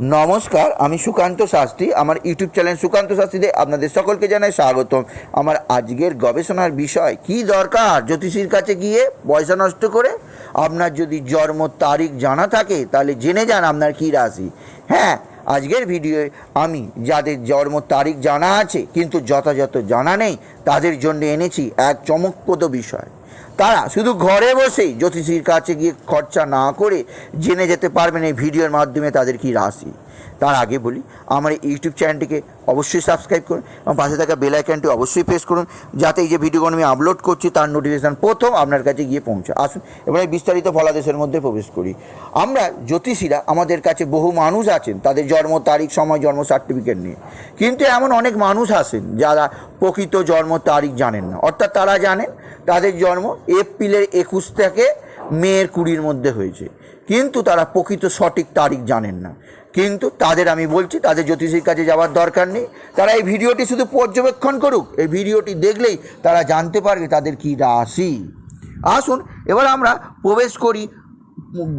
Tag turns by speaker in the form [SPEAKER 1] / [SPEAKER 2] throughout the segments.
[SPEAKER 1] নমস্কার, আমি সুকান্ত শাস্ত্রী। আমার ইউটিউব চ্যানেল সুকান্ত শাস্ত্রীতে আপনাদের সকলকে জানাই স্বাগতম। আমার আজকের গবেষণার বিষয়, কি দরকার? জ্যোতিষীর কাছে গিয়ে পয়সা নষ্ট করে আপনার যদি জন্ম তারিখ জানা থাকে, তাহলে জেনে যান আপনার কী রাশি। হ্যাঁ আজকের ভিডিওয়ে আমি যাদের জন্ম তারিখ জানা আছে, কিন্তু যথাযথ জানা নেই, তাদের জন্য এনেছি এক চমকপ্রদ বিষয়। তারা শুধু ঘরে বসেই জ্যোতিষীর কাছে গিয়ে খরচা না করে জেনে যেতে পারবেন এই ভিডিওর মাধ্যমে তাদের কি রাশি। তার আগে বলি, আমার ইউটিউব চ্যানেলটিকে অবশ্যই সাবস্ক্রাইব করুন এবং পাশে থাকা বেল আইকনটি অবশ্যই প্রেস করুন যাতে এই যে ভিডিওগুলো আমি আপলোড করছি তার নোটিফিকেশান প্রথম আপনার কাছে গিয়ে পৌঁছে আসুন এবারে বিস্তারিত ফলাদেশের মধ্যে প্রবেশ করি। আমরা জ্যোতিষীরা আমাদের কাছে বহু মানুষ আছেন তাদের জন্ম, তারিখ, সময়, জন্ম সার্টিফিকেট নিয়ে। কিন্তু এমন অনেক মানুষ আছেন যারা প্রকৃত জন্ম, তারিখ জানেন না। অর্থাৎ তারা জানেন তাদের জন্ম এপ্রিলের একুশ থেকে মেয়ের কুড়ির মধ্যে হয়েছে। কিন্তু তারা প্রকৃত সঠিক তারিখ জানেন না। কিন্তু তাদের আমি বলছি, তাদের জ্যোতিষীর কাছে যাওয়ার দরকার নেই। তারা এই ভিডিওটি শুধু পর্যবেক্ষণ করুক। এই ভিডিওটি দেখলেই তারা জানতে পারবে তাদের কী রাশি। আসুন, এবার আমরা প্রবেশ করি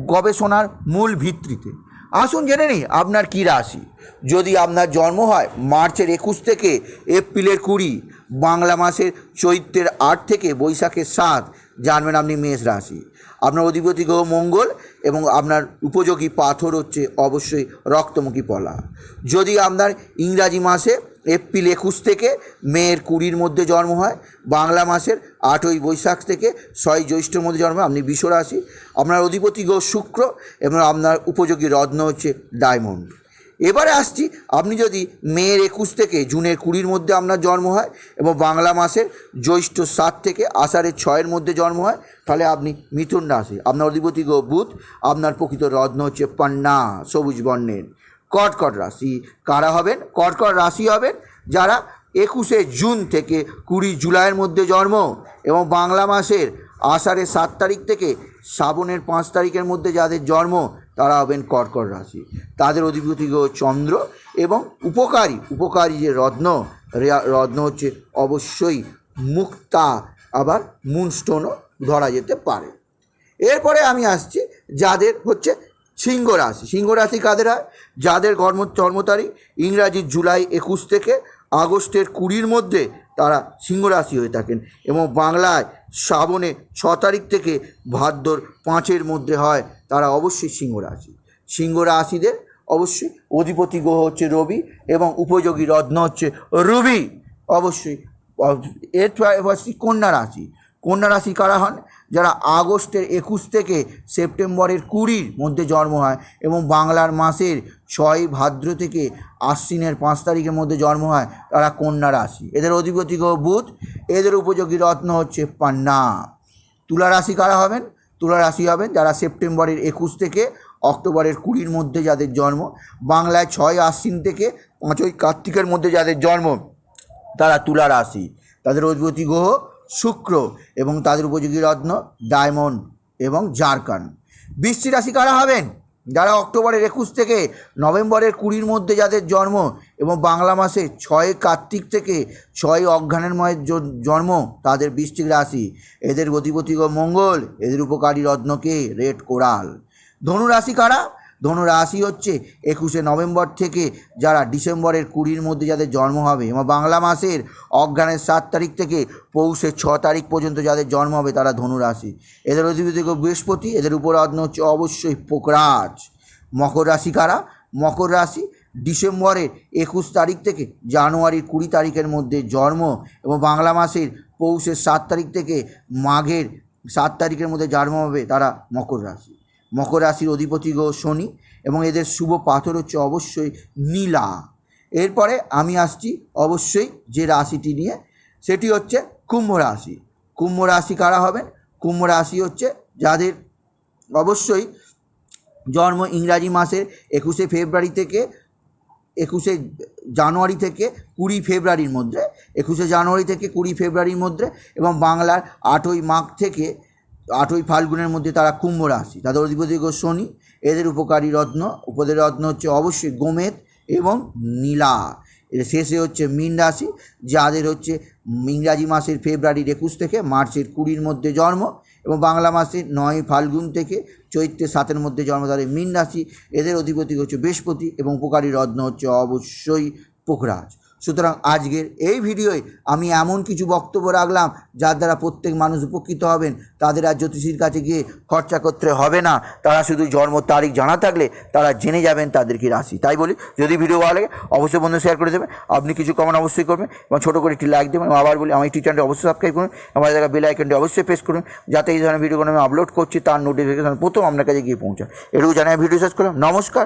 [SPEAKER 1] গবেষণার মূল ভিত্তিতে। আসুন জেনে নিই, আপনার কী রাশি? যদি আপনার জন্ম হয় মার্চের একুশ থেকে এপ্রিলের কুড়ি, বাংলা মাসের চৈত্রের আট থেকে বৈশাখের সাত, জানবেন আপনি মেষ রাশি। আপনার অধিপতি গ্রহ মঙ্গল এবং আপনার উপযোগী পাথর হচ্ছে অবশ্যই রক্তমুখী পলা। যদি আপনার ইংরাজি মাসে এপ্রিল একুশ থেকে মেয়ের কুড়ির মধ্যে জন্ম হয় বাংলা মাসের আটই বৈশাখ থেকে ছয় জ্যৈষ্ঠের মধ্যে জন্ম হয়, আপনি বিষ রাশি আপনার অধিপতি গ্রহ শুক্র এবং আপনার উপযোগী রত্ন হচ্ছে ডায়মন্ড। এবারে আসছি আপনি যদি মেয়ের একুশ থেকে জুনের কুড়ির মধ্যে আপনার জন্ম হয় এবং বাংলা মাসের জ্যৈষ্ঠ সাত থেকে আষাঢ়ের ছয়ের মধ্যে জন্ম হয় তাহলে আপনি মিথুন রাশি আপনার অধিপতি বুধ আপনার প্রকৃত রত্ন হচ্ছে পান্না সবুজ বর্ণের। কর্কট রাশি। কারা হবেন? কর্কট রাশি হবেন যারা একুশে জুন থেকে কুড়ি জুলাইয়ের মধ্যে জন্ম এবং বাংলা মাসের আষাঢ়ের সাত তারিখ থেকে শ্রাবণের পাঁচ তারিখের মধ্যে যাদের জন্ম, তারা হবেন কর্কট রাশি। তাদের অধিপতি চন্দ্র এবং উপকারী উপকারী যে রত্ন রত্ন হচ্ছে অবশ্যই মুক্তা, আবার মুনস্টোনও ধরা যেতে পারে। এরপরে আমি আসছি যাদের হচ্ছে সিংহ রাশি। সিংহ রাশি কাদের হয়? যাদের কর্ম জন্ম তারিখ ইংরাজি জুলাই একুশ থেকে আগস্টের কুড়ির মধ্যে তারা সিংহ রাশি হয়ে থাকেন এবং বাংলায় শ্রাবণে ছ তারিখ থেকে ভাদ্র পাঁচের মধ্যে হয়, তারা অবশ্যই সিংহ রাশি। সিংহ রাশিদের অবশ্যই অধিপতি গ্রহ হচ্ছে রবি এবং উপযোগী রত্ন হচ্ছে রবি। অবশ্যই এর কন্যা রাশি। কন্যা রাশি কারা হন? যারা আগস্টের একুশ থেকে সেপ্টেম্বরের কুড়ির মধ্যে জন্ম হয় এবং বাংলার মাসের ছয় ভাদ্র থেকে আশ্বিনের পাঁচ তারিখের মধ্যে জন্ম হয় তারা কন্যা রাশি। এদের অধিপতি বুধ। এদের উপযোগী রত্ন হচ্ছে পান্না। তুলা রাশি কারা হবেন? তুলা রাশি হবেন যারা সেপ্টেম্বরের একুশ থেকে অক্টোবরের কুড়ির মধ্যে যাদের জন্ম, বাংলায় ছয় আশ্বিন থেকে পাঁচই কার্তিকের মধ্যে যাদের জন্ম, তারা তুলা রাশি। তাদের অধিপতি গ্রহ শুক্র এবং তাদের উপযোগী রত্ন ডায়মন্ড এবং জারকান। বৃষ্টি রাশি কারা হবেন? যারা অক্টোবরের একুশ থেকে নভেম্বরের কুড়ির মধ্যে যাদের জন্ম এবং বাংলা মাসে ছয় কার্তিক থেকে ছয় অজ্ঞানের ময়ের জন্ম তাদের বৃষ্টিক রাশি। এদের গতিপতি মঙ্গল, এদের উপকারী রত্নকে রেড কোরাল। ধনু রাশি কারা? ধনু রাশি হচ্ছে একুশে নভেম্বর থেকে যারা ডিসেম্বরের কুড়ির মধ্যে যাদের জন্ম হবে এবং বাংলা মাসের অজ্ঞানের সাত তারিখ থেকে পৌষের ছ তারিখ পর্যন্ত যাদের জন্ম হবে তারা ধনু রাশি এদের অধিপতি বৃহস্পতি, এদের উপর রত্ন হচ্ছে অবশ্যই পোকরাজ। মকর রাশি কারা? মকর রাশি ডিসেম্বরের একুশ তারিখ থেকে জানুয়ারির কুড়ি তারিখের মধ্যে জন্ম এবং বাংলা মাসের পৌষের সাত তারিখ থেকে মাঘের সাত তারিখের মধ্যে জন্ম হবে তারা মকর রাশি। মকর রাশির অধিপতি গ্রহ শনি এবং এদের শুভ পাথর হচ্ছে অবশ্যই নীলা। এরপরে আমি আসছি অবশ্যই যে রাশিটি নিয়ে, সেটি হচ্ছে কুম্ভ রাশি। কুম্ভ রাশি কারা হবেন? কুম্ভ রাশি হচ্ছে যাদের অবশ্যই জন্ম ইংরাজি মাসের একুশে ফেব্রুয়ারি থেকে, একুশে জানুয়ারি থেকে কুড়ি ফেব্রুয়ারির মধ্যে, একুশে জানুয়ারি থেকে কুড়ি ফেব্রুয়ারির মধ্যে এবং বাংলার আটই মাঘ থেকে আটই ফাল্গুনের মধ্যে তারা কুম্ভ রাশি, তাদের অধিপতি শনি। এদের উপকারী রত্ন, উপদের রত্ন হচ্ছে অবশ্যই গোমেদ এবং নীলা। এর শেষে হচ্ছে মীন রাশি, যাদের হচ্ছে ইংরাজি মাসের ফেব্রুয়ারির একুশ থেকে মার্চের কুড়ির মধ্যে জন্ম এবং বাংলা মাসে নয় ফাল্গুন থেকে চৈত্রের সাতের মধ্যে জন্মধারী মীন রাশি। এদের অধিপতি হচ্ছে বৃহস্পতি এবং উপকারী রত্ন হচ্ছে অবশ্যই পোখরাজ। সুতরাং আজকের এই ভিডিওয় আমি এমন কিছু বক্তব্য রাখলাম যার দ্বারা প্রত্যেক মানুষ উপকৃত হবেন। তাদের আর জ্যোতিষীর কাছে গিয়ে খরচা করতে হবে না। তারা শুধু জন্ম তারিখ জানা থাকলে তারা জেনে যাবেন তাদের কি রাশি। তাই বলি, যদি ভিডিও ভালো লাগে, অবশ্যই বন্ধু শেয়ার করে দেবেন। আপনি কিছু কমেন্ট অবশ্যই করবেন এবং ছোটো করে একটি লাইক দেবেন। আবার বলি, আমার ইউটিউব চ্যানেলটি অবশ্যই সাবস্ক্রাইব করুন। আমার দেখা বেল আইকনটি অবশ্যই প্রেস করুন। যাতে এই ধরনের ভিডিওগুলো আমি আপলোড করছি, তার নোটিফিকেশন প্রথম আপনার কাছে গিয়ে পৌঁছায়। এটুকু জানাই ভিডিও শেষ করলাম। নমস্কার।